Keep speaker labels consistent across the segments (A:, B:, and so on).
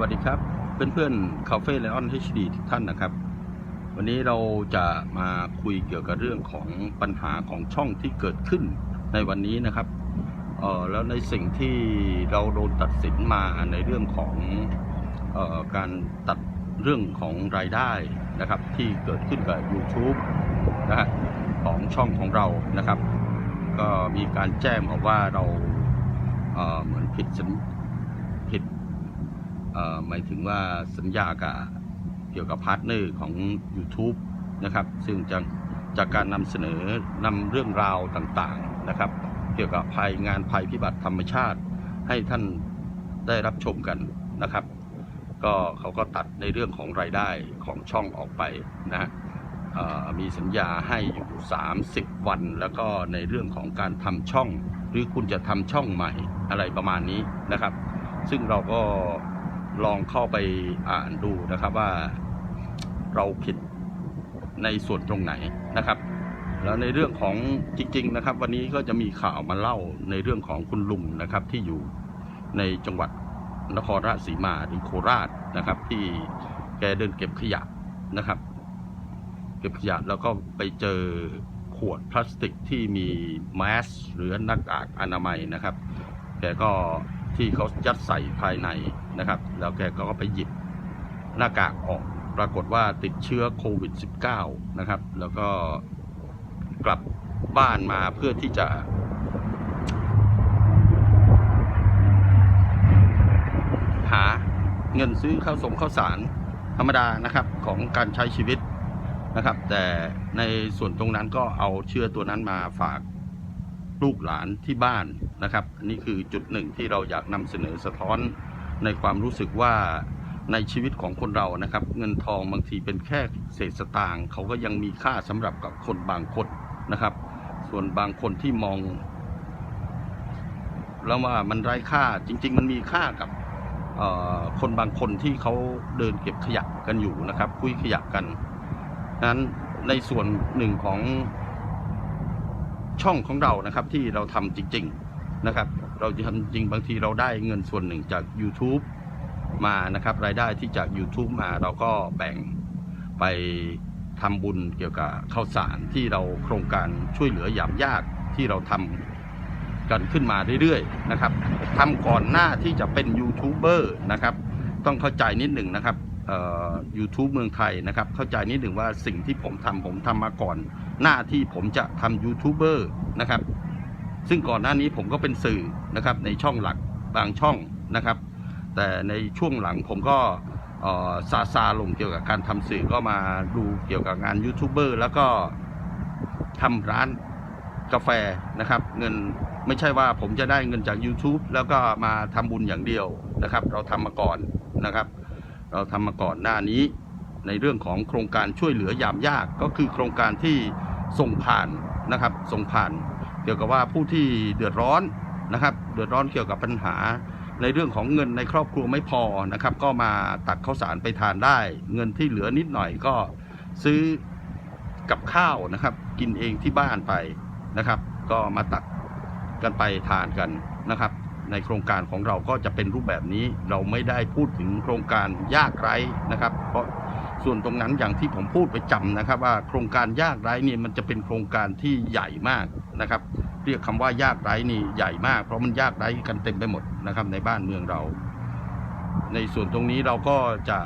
A: วัสดีครับ เพื่อนๆคาเฟ่ไลออน HD ทุกท่านนะครับ วันนี้เราจะมาคุยเกี่ยวกับเรื่องของปัญหาของช่องที่เกิดขึ้นในวันนี้นะครับเออแล้วในสิ่งที่เราโดนตัดสินมาในเรื่องของเอ่อการตัดเรื่องของรายได้นะครับ ที่เกิดขึ้นกับ YouTube นะฮะของช่องของเรานะครับ ก็มีการแจ้งมาว่าเราเออเหมือนผิดสัญผิดเอ่อ หมายถึงว่าสัญญากับเกี่ยวกับพาร์ทเนอร์ของ YouTube นะครับ ซึ่งจะจากการนำเสนอนำเรื่องราวต่างๆนะครับ เกี่ยวกับภัยงานภัยพิบัติธรรมชาติ ให้ท่านได้รับชมกันนะครับ ก็เขาก็ตัดในเรื่องของรายได้ของช่องออกไปนะมีสัญญาให้อยู่ 30 วัน แล้วก็ในเรื่องของการทำช่อง หรือคุณจะทำช่องใหม่อะไรประมาณนี้นะครับ ซึ่งเราก็ ลองเข้าไปอ่านดูนะครับว่าเราผิดในส่วนตรงไหนนะครับ แล้วในเรื่องของจริง ๆ นะครับ วันนี้ก็จะมีข่าวมาเล่าในเรื่องของคุณลุงนะครับที่อยู่ในจังหวัดนครราชสีมาหรือโคราชนะครับ ที่แกเดินเก็บขยะนะครับ เก็บขยะแล้วก็ไปเจอขวดพลาสติกที่มีแมสหรือหน้ากากอนามัยนะครับแกก็ ที่เขายัดใส่ภายในนะครับ แล้วแกก็ไปหยิบหน้ากากออก ปรากฏว่าติดเชื้อโควิด -19 นะครับ แล้วก็กลับบ้านมาเพื่อที่จะ หาเงินซื้อข้าวสมข้าวสารธรรมดานะครับของการใช้ชีวิตนะครับ แต่ในส่วนตรงนั้นก็เอาเชื้อตัวนั้นมาฝาก ลูกหลานที่บ้านนะครับอันนี้คือจุดหนึ่งที่เราอยากนำเสนอสะท้อนในความรู้สึกว่าในชีวิตของคนเรานะครับ เงินทองบางทีเป็นแค่เศษสตางค์เขาก็ยังมีค่าสำหรับกับคนบางคนนะครับ ส่วนบางคนที่มอง แล้วว่ามันไร้ค่าจริง ๆ มันมีค่ากับคนบางคนที่เขาเดินเก็บขยะกันอยู่นะครับ คุยขยะกันนั้นในส่วนหนึ่งของ ช่องของเรานะครับที่เราทำจริง ๆนะครับ เราจะทำจริงบางทีเราได้เงินส่วนหนึ่งจาก YouTube มานะครับ รายได้ที่จาก YouTube มาเราก็แบ่งไปทำบุญเกี่ยวกับข้าวสารที่เราโครงการช่วยเหลือหยามยากที่เราทำกันขึ้นมาเรื่อยๆนะครับทำก่อนหน้าที่จะเป็นยูทูบเบอร์นะครับ ต้องเข้าใจนิดหนึ่งนะครับ เอ่อ YouTube เมืองไทยนะครับ เข้าใจนิดหนึ่งว่าสิ่งที่ผมทำผมทำมาก่อน หน้าที่ผมจะทำยูทูบเบอร์นะครับ ซึ่งก่อนหน้านี้ผมก็เป็นสื่อนะครับในช่องหลักบางช่องนะครับ แต่ในช่วงหลังผมก็ซาซาลงเกี่ยวกับการทำสื่อก็มาดูเกี่ยวกับงานยูทูบเบอร์แล้วก็ทำร้านกาแฟนะครับ เงินไม่ใช่ว่าผมจะได้เงินจาก YouTube แล้วก็มาทำบุญอย่างเดียวนะครับ เราทำมาก่อนนะครับ เราทำมาก่อนหน้านี้ ในเรื่องของโครงการช่วยเหลือยามยากก็คือโครงการที่ส่งผ่านนะครับส่งผ่านเกี่ยวกับว่าผู้ที่เดือดร้อนนะครับ เดือดร้อนเกี่ยวกับปัญหา ในเรื่องของเงินในครอบครัวไม่พอนะครับ ก็มาตักข้าวสารไปทานได้ เงินที่เหลือนิดหน่อยก็ซื้อกับข้าวนะครับ กินเองที่บ้านไปนะครับ ก็มาตักกันไปทานกันนะครับ ในโครงการของเราก็จะเป็นรูปแบบนี้เราไม่ได้พูดถึงโครงการยากไร้นะครับ เพราะส่วนตรงนั้นอย่างที่ผมพูดไปจำนะครับ ว่าโครงการยากไร้นี่มันจะเป็นโครงการที่ใหญ่มากนะครับ เรียกคำว่ายากไร้นี่ใหญ่มาก เพราะมันยากไร้กันเต็มไปหมดนะครับ ในบ้านเมืองเรา ในส่วนตรงนี้เราก็จะ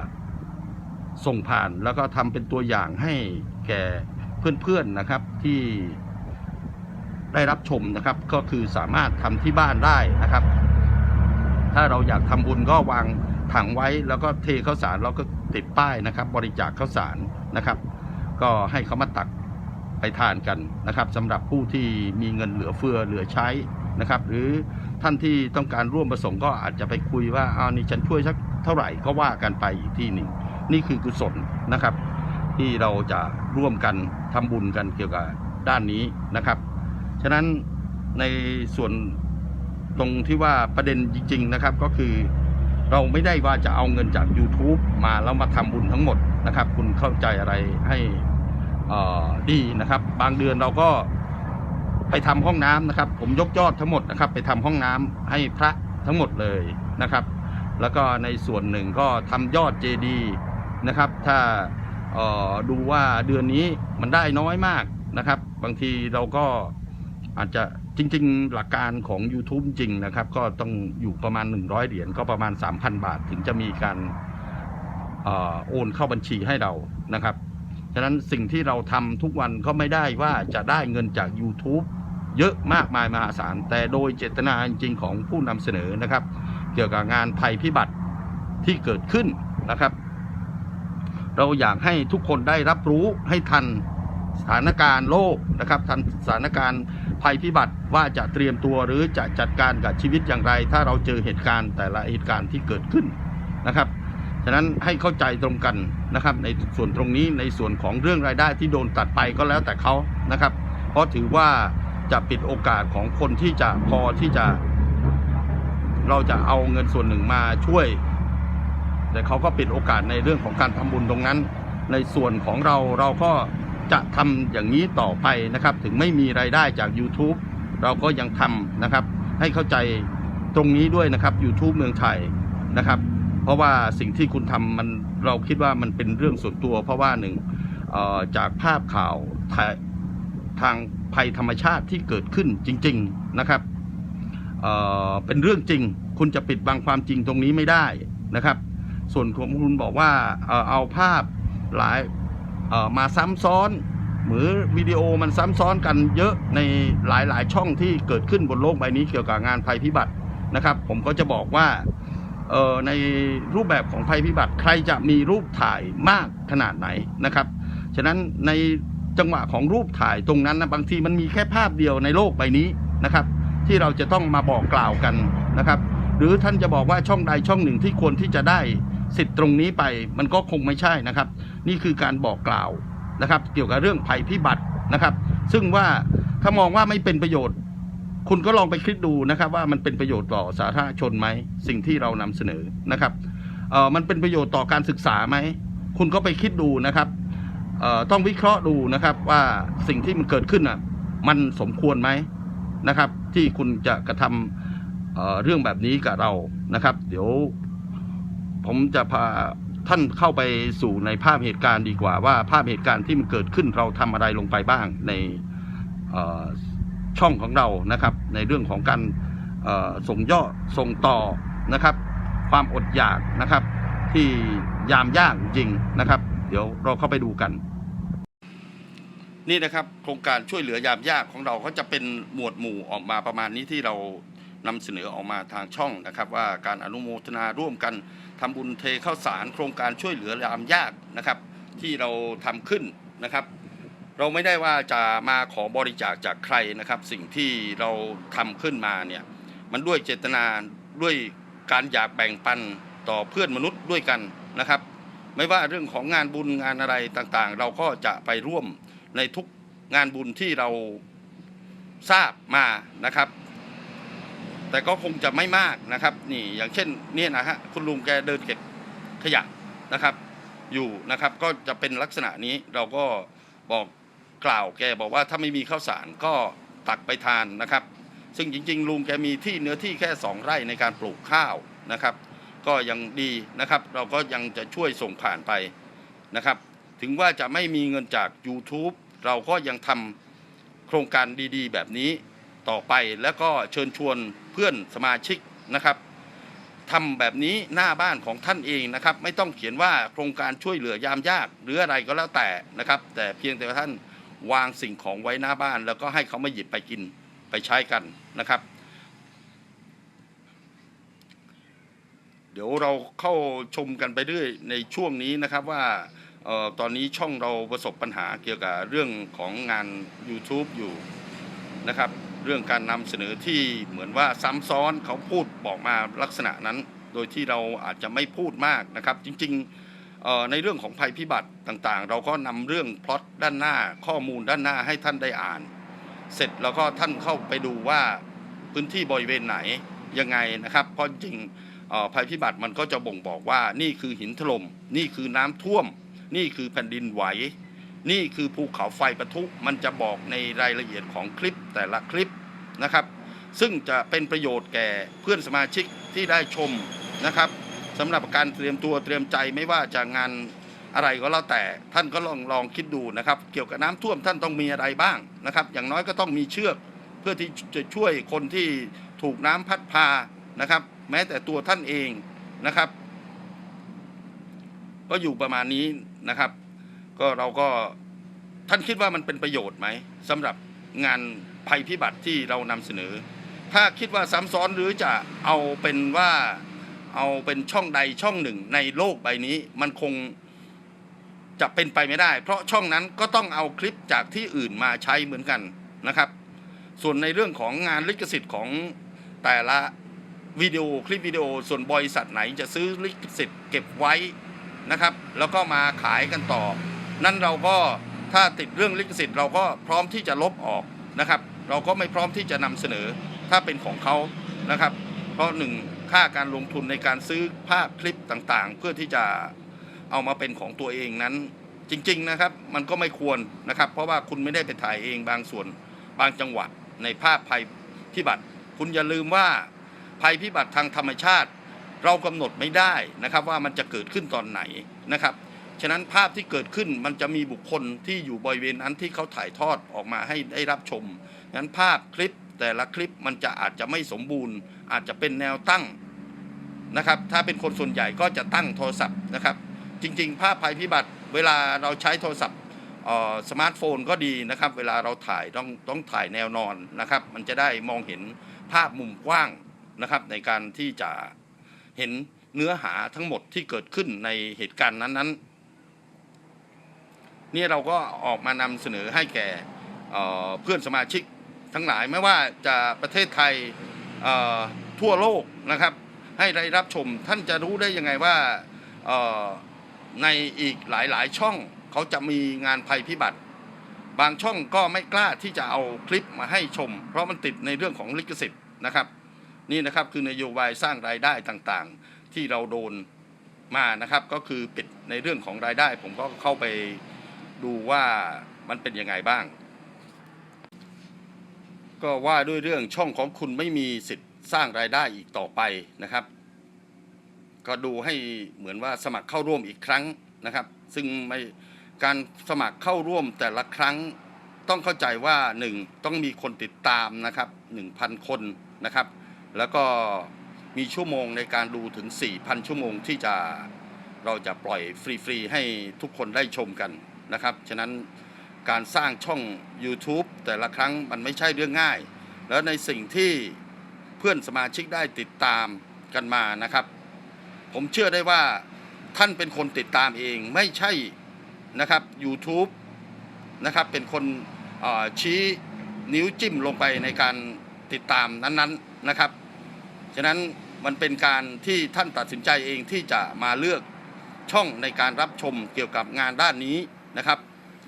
A: ส่งผ่านแล้วก็ทำเป็นตัวอย่างให้แก่เพื่อนๆนะครับที่ ได้รับชมนะครับ ก็คือสามารถทำที่บ้านได้นะครับ ถ้าเราอยากทำบุญก็วางถังไว้แล้วก็เทข้าวสารเราก็ติดป้ายนะครับ บริจาคข้าวสารนะครับ ก็ให้เขามาตักไปทานกันนะครับสำหรับผู้ที่มีเงินเหลือเฟือเหลือใช้นะครับ หรือท่านที่ต้องการร่วมประสงค์ก็อาจจะไปคุยว่าเอานี่ฉันช่วยสักเท่าไหร่ก็ว่ากันไปอีกที่หนึ่งนี่คือกุศลนะครับ ที่เราจะร่วมกันทำบุญกันเกี่ยวกับด้านนี้นะครับ ฉะนั้นในส่วนตรงที่ว่าประเด็นจริง ๆ นะครับ ก็คือเราไม่ได้ว่าจะเอาเงินจาก YouTube มาแล้วมาทำบุญทั้งหมดนะครับ คุณเข้าใจอะไรให้อ่อดีนะครับ บางเดือนเราก็ไปทำห้องน้ำนะครับ ผมยกยอดทั้งหมดนะครับ ไปทำห้องน้ำให้พระทั้งหมดเลยนะครับ แล้วก็ในส่วนหนึ่งก็ทำยอดเจดีนะครับ ถ้าอ่อดูว่าเดือนนี้มันได้น้อยมากนะครับ บางทีเราก็ อาจจะจริง ๆ หลักการของ YouTube จริงนะครับ ก็ต้องอยู่ประมาณ 100 เหรียญก็ประมาณ 3,000 บาท ถึงจะมีการอโอนเข้าบัญชีให้เรานะครับฉะนั้นสิ่งที่เราทำทุกวันก็ไม่ได้ว่าจะได้เงินจาก YouTube เยอะมากมายมหาศาล แต่โดยเจตนาจริง ๆ ของผู้นำเสนอนะครับ เกี่ยวกับงานภัยพิบัติที่เกิดขึ้นนะครับ เราอยากให้ทุกคนได้รับรู้ให้ทันสถานการณ์โลกนะครับทันสถานการณ์ ภัยพิบัติว่าจะเตรียมตัวหรือจะจัดการกับชีวิตอย่างไร ถ้าเราเจอเหตุการณ์แต่ละเหตุการณ์ที่เกิดขึ้นนะครับฉะนั้นให้เข้าใจตรงกันนะครับในส่วนตรงนี้ในส่วนของเรื่องรายได้ที่โดนตัดไปก็แล้วแต่เขานะครับ เพราะถือว่าจะปิดโอกาสของคนที่จะพอที่จะ เราจะเอาเงินส่วนหนึ่งมาช่วย แต่เขาก็ปิดโอกาสในเรื่องของการทำบุญตรงนั้น ในส่วนของเราเราก็ จะทำอย่างนี้ต่อไปนะครับ ถึงไม่มีรายได้จาก YouTube เราก็ยังทำนะครับ ให้เข้าใจตรงนี้ด้วยนะครับ YouTube เมืองไทยนะครับ เพราะว่าสิ่งที่คุณทำมันเราคิดว่ามันเป็นเรื่องส่วนตัว เพราะว่าหนึ่งจากภาพข่าวทาทางภัยธรรมชาติที่เกิดขึ้นจริง ๆนะครับเเป็นเรื่องจริง คุณจะปิดบังความจริงตรงนี้ไม่ได้นะครับ ส่วนของคุณบอกว่าเอาภาพหลาย มาซ้ำซ้อนหรือวิดีโอมันซ้ำซ้อนกันเยอะในหลาย ๆ ช่องที่เกิดขึ้นบนโลกใบนี้เกี่ยวกับงานภัยพิบัตินะครับ ผมก็จะบอกว่าในรูปแบบของภัยพิบัติ ใครจะมีรูปถ่ายมากขนาดไหนนะครับฉะนั้นในจังหวะของรูปถ่ายตรงนั้นนะบางทีมันมีแค่ภาพเดียวในโลกใบนี้นะครับ ที่เราจะต้องมาบอกกล่าวกันนะครับ หรือท่านจะบอกว่าช่องใดช่องหนึ่งที่ควรที่จะได้ สิทธิ์ตรงนี้ไปมันก็คงไม่ใช่นะครับ นี่คือการบอกกล่าวนะครับ เกี่ยวกับเรื่องภัยพิบัตินะครับ ซึ่งว่าถ้ามองว่าไม่เป็นประโยชน์ คุณก็ลองไปคิดดูนะครับ ว่ามันเป็นประโยชน์ต่อสาธารณชนไหมสิ่งที่เรานำเสนอนะครับเออมันเป็นประโยชน์ต่อการศึกษาไหมคุณก็ไปคิดดูนะครับเอ่อต้องวิเคราะห์ดูนะครับว่าสิ่งที่มันเกิดขึ้นอะมันสมควรไหมนะครับ ที่คุณจะกระทำเเรื่องแบบนี้กับเรานะครับ เดี๋ยว ผมจะพาท่านเข้าไปสู่ในภาพเหตุการณ์ดีกว่า ว่าภาพเหตุการณ์ที่มันเกิดขึ้นเราทำอะไรลงไปบ้างในช่องของเรานะครับ ในเรื่องของการส่งย่อส่งต่อนะครับ ความอดอยากนะครับ ที่ยามยากจริงนะครับ เดี๋ยวเราเข้าไปดูกัน นี่นะครับ โครงการช่วยเหลือยามยากของเราก็จะเป็นหมวดหมู่ออกมาประมาณนี้ที่เรา นำเสนอออกมาทางช่องนะครับ ว่าการอนุโมทนาร่วมกันทำบุญเทข้าวสารโครงการช่วยเหลือยามยากนะครับ ที่เราทำขึ้นนะครับ เราไม่ได้ว่าจะมาขอบริจาคจากใครนะครับ สิ่งที่เราทำขึ้นมาเนี่ยมันด้วยเจตนาด้วยการอยากแบ่งปันต่อเพื่อนมนุษย์ด้วยกันนะครับ ไม่ว่าเรื่องของงานบุญงานอะไรต่างๆ เราก็จะไปร่วมในทุกงานบุญที่เราทราบมานะครับ แต่ก็คงจะไม่มากนะครับ นี่อย่างเช่นเนี่ยนะฮะคุณลุงแกเดินเก็บขยะนะครับ อยู่นะครับก็จะเป็นลักษณะนี้เราก็บอกกล่าวแกบอกว่าถ้าไม่มีข้าวสารก็ตักไปทานนะครับ ซึ่งจริง ๆ ลุงแกมีที่เนื้อที่แค่สองไร่ในการปลูกข้าวนะครับ ก็ยังดีนะครับ เราก็ยังจะช่วยส่งผ่านไปนะครับ ถึงว่าจะไม่มีเงินจาก YouTube เราก็ยังทำโครงการดีๆ แบบนี้ต่อไปแล้วก็เชิญชวน เพื่อนสมาชิกนะครับทำแบบนี้หน้าบ้านของท่านเองนะครับ ไม่ต้องเขียนว่าโครงการช่วยเหลือยามยาก หรืออะไรก็แล้วแต่นะครับ แต่เพียงแต่ว่าท่านวางสิ่งของไว้หน้าบ้าน แล้วก็ให้เขามาหยิบไปกินไปใช้กันนะครับ เดี๋ยวเราเข้าชมกันไปเรื่อยในช่วงนี้นะครับว่าออตอนนี้ช่องเราประสบปัญหาเกี่ยวกับเรื่องของงาน YouTube อยู่นะครับ เรื่องการนำเสนอที่เหมือนว่าซ้ำซ้อนเขาพูดบอกมาลักษณะนั้น โดยที่เราอาจจะไม่พูดมากนะครับ จริงๆในเรื่องของภัยพิบัติต่างๆ เราก็นำเรื่องพล็อตด้านหน้าข้อมูลด้านหน้าให้ท่านได้อ่าน เสร็จแล้วก็ท่านเข้าไปดูว่าพื้นที่บริเวณไหนยังไงนะครับเพราะจริงภัยพิบัติมันก็จะบ่งบอกว่านี่คือหินถล่มนี่คือน้ำท่วม นี่คือแผ่นดินไหว นี่คือภูเขาไฟปะทุมันจะบอกในรายละเอียดของคลิปแต่ละคลิปนะครับ ซึ่งจะเป็นประโยชน์แก่เพื่อนสมาชิกที่ได้ชมนะครับสำหรับการเตรียมตัวเตรียมใจไม่ว่าจะงานอะไรก็แล้วแต่ท่านก็ลองลองคิดดูนะครับ เกี่ยวกับน้ำท่วมท่านต้องมีอะไรบ้างนะครับ อย่างน้อยก็ต้องมีเชือก เพื่อที่จะช่วยคนที่ถูกน้ำพัดพานะครับ แม้แต่ตัวท่านเองนะครับ ก็อยู่ประมาณนี้นะครับ ก็เราก็ท่านคิดว่ามันเป็นประโยชน์ไหมสำหรับงานภัยพิบัติที่เรานำเสนอ ถ้าคิดว่าซ้ำซ้อนหรือจะเอาเป็นว่าเอาเป็นช่องใดช่องหนึ่งในโลกใบนี้มันคงจะเป็นไปไม่ได้ เพราะช่องนั้นก็ต้องเอาคลิปจากที่อื่นมาใช้เหมือนกันนะครับ ส่วนในเรื่องของงานลิขสิทธิ์ของแต่ละวิดีโอคลิปวิดีโอส่วนบริษัทไหนจะซื้อลิขสิทธิ์เก็บไว้นะครับ แล้วก็มาขายกันต่อ นั่นเราก็ถ้าติดเรื่องลิขสิทธิ์เราก็พร้อมที่จะลบออกนะครับ เราก็ไม่พร้อมที่จะนำเสนอถ้าเป็นของเขานะครับ เพราะหนึ่งค่าการลงทุนในการซื้อภาพคลิปต่างๆ เพื่อที่จะเอามาเป็นของตัวเองนั้นจริง ๆนะครับ มันก็ไม่ควรนะครับ เพราะว่าคุณไม่ได้ไปถ่ายเองบางส่วนบางจังหวะในภาพภัยพิบัติ คุณอย่าลืมว่าภัยพิบัติทางธรรมชาติ เรากำหนดไม่ได้นะครับ ว่ามันจะเกิดขึ้นตอนไหนนะครับ ฉะนั้นภาพที่เกิดขึ้นมันจะมีบุคคลที่อยู่บริเวณนั้นที่เขาถ่ายทอดออกมาให้ได้รับชมงั้นภาพคลิปแต่ละคลิปมันจะอาจจะไม่สมบูรณ์ อาจจะเป็นแนวตั้งนะครับ ถ้าเป็นคนส่วนใหญ่ก็จะตั้งโทรศัพท์นะครับ จริง ๆ ภาพภัยพิบัติเวลาเราใช้โทรศัพท์อ่อสมาร์ทโฟนก็ดีนะครับ เวลาเราถ่ายต้องต้องถ่ายแนวนอนนะครับ มันจะได้มองเห็นภาพมุมกว้างนะครับ ในการที่จะเห็นเนื้อหาทั้งหมดที่เกิดขึ้นในเหตุการณ์นั้นๆ นี่เราก็ออกมานำเสนอให้แก่เพื่อนสมาชิกทั้งหลายไม่ว่าจะประเทศไทยทั่วโลกนะครับ ให้ได้รับชมท่านจะรู้ได้ยังไงว่าในอีกหลายๆ ช่องเขาจะมีงานภัยพิบัติ บางช่องก็ไม่กล้าที่จะเอาคลิปมาให้ชม เพราะมันติดในเรื่องของลิขสิทธิ์นะครับ นี่นะครับคือนโยบายสร้างรายได้ต่างๆ ที่เราโดนมานะครับ ก็คือปิดในเรื่องของรายได้ ผมก็เข้าไป ดูว่ามันเป็นยังไงบ้าง ก็ว่าด้วยเรื่องช่องของคุณไม่มีสิทธิ์สร้างรายได้อีกต่อไปนะครับ ก็ดูให้เหมือนว่าสมัครเข้าร่วมอีกครั้งนะครับ ซึ่งไม่การสมัครเข้าร่วมแต่ละครั้งต้องเข้าใจว่าหนึ่งต้องมีคนติดตามนะครับ 1,000 คนนะครับ แล้วก็มีชั่วโมงในการดูถึง 4,000 ชั่วโมงที่จะเราจะปล่อยฟรี ๆ ให้ทุกคนได้ชมกัน นะครับ ฉะนั้นการสร้างช่อง YouTube แต่ละครั้งมันไม่ใช่เรื่องง่าย แล้วในสิ่งที่เพื่อนสมาชิกได้ติดตามกันมานะครับ ผมเชื่อได้ว่าท่านเป็นคนติดตามเองไม่ใช่นะครับ YouTube นะครับเป็นคนชี้นิ้วจิ้มลงไปในการติดตามนั้นๆนะครับ ฉะนั้นมันเป็นการที่ท่านตัดสินใจเองที่จะมาเลือกช่องในการรับชมเกี่ยวกับงานด้านนี้ นะครับ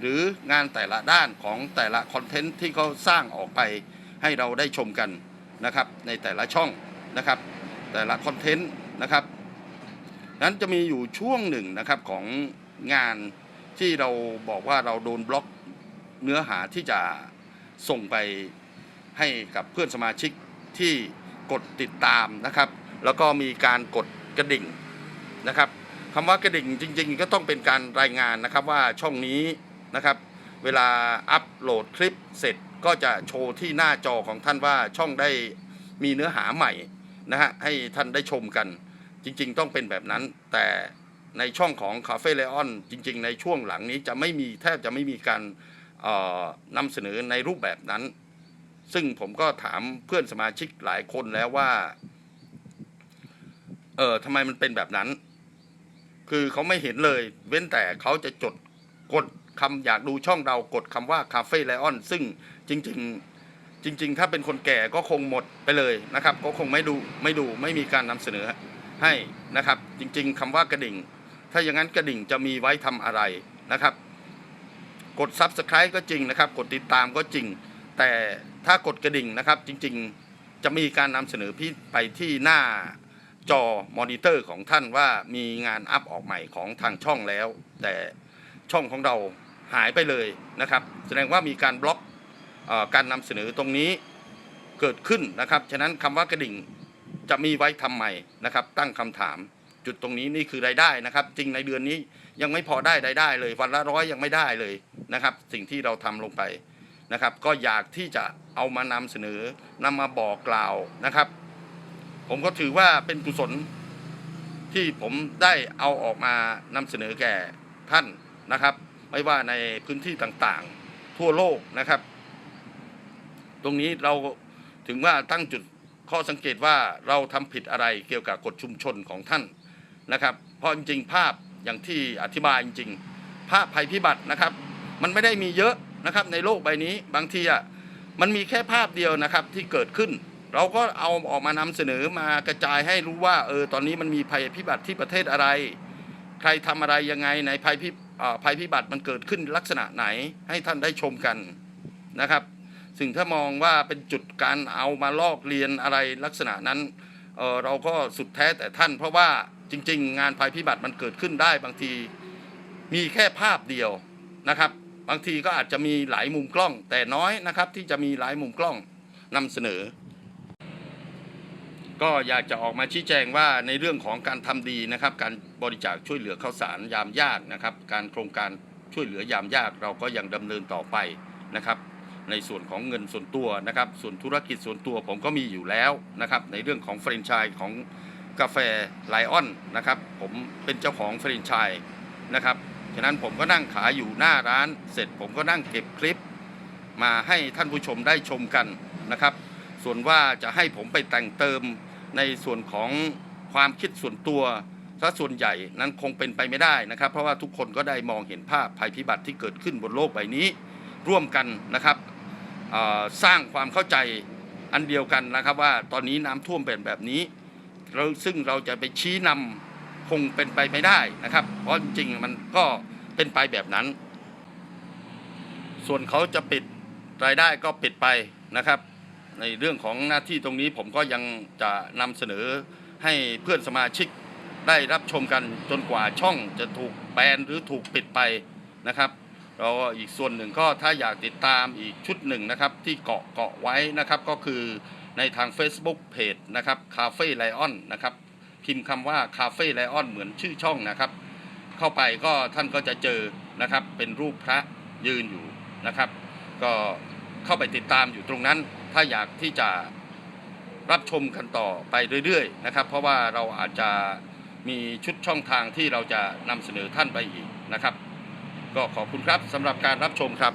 A: หรืองานแต่ละด้านของแต่ละคอนเทนต์ที่เขาสร้างออกไปให้เราได้ชมกันนะครับในแต่ละช่องนะครับแต่ละคอนเทนต์นะครับนั้นจะมีอยู่ช่วงหนึ่งนะครับของงานที่เราบอกว่าเราโดนบล็อกเนื้อหาที่จะส่งไปให้กับเพื่อนสมาชิกที่กดติดตามนะครับ แล้วก็มีการกดกระดิ่งนะครับ คำว่ากระดิ่งจริง ๆ ก็ต้องเป็นการรายงานนะครับว่าช่องนี้นะครับเวลาอัปโหลดคลิปเสร็จก็จะโชว์ที่หน้าจอของท่านว่าช่องได้มีเนื้อหาใหม่นะฮะให้ท่านได้ชมกัน จริง ๆ ต้องเป็นแบบนั้น แต่ในช่องของ Cafe l ล o n จริง ๆ ในช่วงหลังนี้จะไม่มีแทบจะไม่มีการนำเสนอในรูปแบบนั้น ซึ่งผมก็ถามเพื่อนสมาชิกหลายคนแล้วว่าเออทำไมมันเป็นแบบนั้น คือเขาไม่เห็นเลย เว้นแต่เขาจะจดกดคำอยากดูช่องเรากดคำว่าคาเฟ่ไลออนซึ่งจริง ๆ จริง ๆ ถ้าเป็นคนแก่ก็คงหมดไปเลยนะครับ ก็คงไม่ดูไม่ดูไม่มีการนำเสนอให้นะครับ จริง ๆคำว่ากระดิ่ง ถ้าอย่างนั้นกระดิ่งจะมีไว้ทำอะไรนะครับ กด Subscribe ก็จริงนะครับ กดติดตามก็จริง แต่ถ้ากดกระดิ่งนะครับ จริง ๆ จะมีการนำเสนอพี่ไปที่หน้า จอมอนิเตอร์ของท่านว่ามีงานอัพออกใหม่ของทางช่องแล้ว แต่ช่องของเราหายไปเลยนะครับ แสดงว่ามีการบล็อกออการนำเสนอตรงนี้เกิดขึ้นนะครับ ฉะนั้นคำว่ากระดิ่งจะมีไว้ทำไมนะครับ ตั้งคำถามจุดตรงนี้นี่คือรายได้นะครับ จริงในเดือนนี้ยังไม่พอได้รายได้เลย วันละร้อยยังไม่ได้เลยนะครับ สิ่งที่เราทำลงไปนะครับ ก็อยากที่จะเอามานำเสนอนำมาบอกกล่าวนะครับ ผมก็ถือว่าเป็นกุศลที่ผมได้เอาออกมานำเสนอแก่ท่านนะครับ ไม่ว่าในพื้นที่ต่างๆ ทั่วโลกนะครับ ตรงนี้เราถึงว่าตั้งจุดข้อสังเกตว่าเราทำผิดอะไรเกี่ยวกับกฎชุมชนของท่านนะครับ เพราะจริงๆภาพอย่างที่อธิบายจริงๆภาพภัยพิบัตินะครับ มันไม่ได้มีเยอะนะครับในโลกใบนี้บางทีอะมันมีแค่ภาพเดียวนะครับที่เกิดขึ้น เราก็เอาออกมานำเสนอมากระจายให้รู้ว่าเออตอนนี้มันมีภัยพิบัติที่ประเทศอะไร ใครทำอะไรยังไงในภัยพิภัยพิบัติมันเกิดขึ้นลักษณะไหนให้ท่านได้ชมกันนะครับซึ่งถ้ามองว่าเป็นจุดการเอามาลอกเรียนอะไรลักษณะนั้นเออเราก็สุดแท้แต่ท่าน เพราะว่าจริง ๆ งานภัยพิบัติมันเกิดขึ้นได้บางทีมีแค่ภาพเดียวนะครับ บางทีก็อาจจะมีหลายมุมกล้อง แต่น้อยนะครับที่จะมีหลายมุมกล้องนำเสนอ ก็อยากจะออกมาชี้แจงว่าในเรื่องของการทำดีนะครับ การบริจาคช่วยเหลือข้าวสารยามยากนะครับ การโครงการช่วยเหลือยามยากเราก็ยังดำเนินต่อไปนะครับ ในส่วนของเงินส่วนตัวนะครับ ส่วนธุรกิจส่วนตัวผมก็มีอยู่แล้วนะครับ ในเรื่องของแฟรนไชส์ของกาแฟไลออนนะครับ ผมเป็นเจ้าของแฟรนไชส์นะครับฉะนั้นผมก็นั่งขายอยู่หน้าร้านเสร็จผมก็นั่งเก็บคลิป มาให้ท่านผู้ชมได้ชมกันนะครับ ส่วนว่าจะให้ผมไปแต่งเติม ในส่วนของความคิดส่วนตัวซะส่วนใหญ่นั้นคงเป็นไปไม่ได้นะครับ เพราะว่าทุกคนก็ได้มองเห็นภาพภัยพิบัติที่เกิดขึ้นบนโลกใบนี้ ร่วมกันนะครับสร้างความเข้าใจอันเดียวกันนะครับว่าตอนนี้น้ำท่วมเป็นแบบนี้เราซึ่งเราจะไปชี้นำคงเป็นไปไม่ได้นะครับ เพราะจริงๆมันก็เป็นไปแบบนั้น ส่วนเขาจะปิดรายได้ก็ปิดไปนะครับ ในเรื่องของหน้าที่ตรงนี้ผมก็ยังจะนำเสนอให้เพื่อนสมาชิกได้รับชมกันจนกว่าช่องจะถูกแบนหรือถูกปิดไปนะครับเราอีกส่วนหนึ่งก็ถ้าอยากติดตามอีกชุดหนึ่งนะครับ ที่เกาะเกาะไว้นะครับ ก็คือในทาง Facebook Page นะครับคาเฟ่ไลออนนะครับ พิมพ์คำว่าคาเฟ่ไลออนเหมือนชื่อช่องนะครับ เข้าไปก็ท่านก็จะเจอนะครับ เป็นรูปพระยืนอยู่นะครับ ก็เข้าไปติดตามอยู่ตรงนั้น ถ้าอยากที่จะรับชมกันต่อไปเรื่อยๆนะครับ เพราะว่าเราอาจจะมีชุดช่องทางที่เราจะนำเสนอท่านไปอีกนะครับ ก็ขอบคุณครับสำหรับการรับชมครับ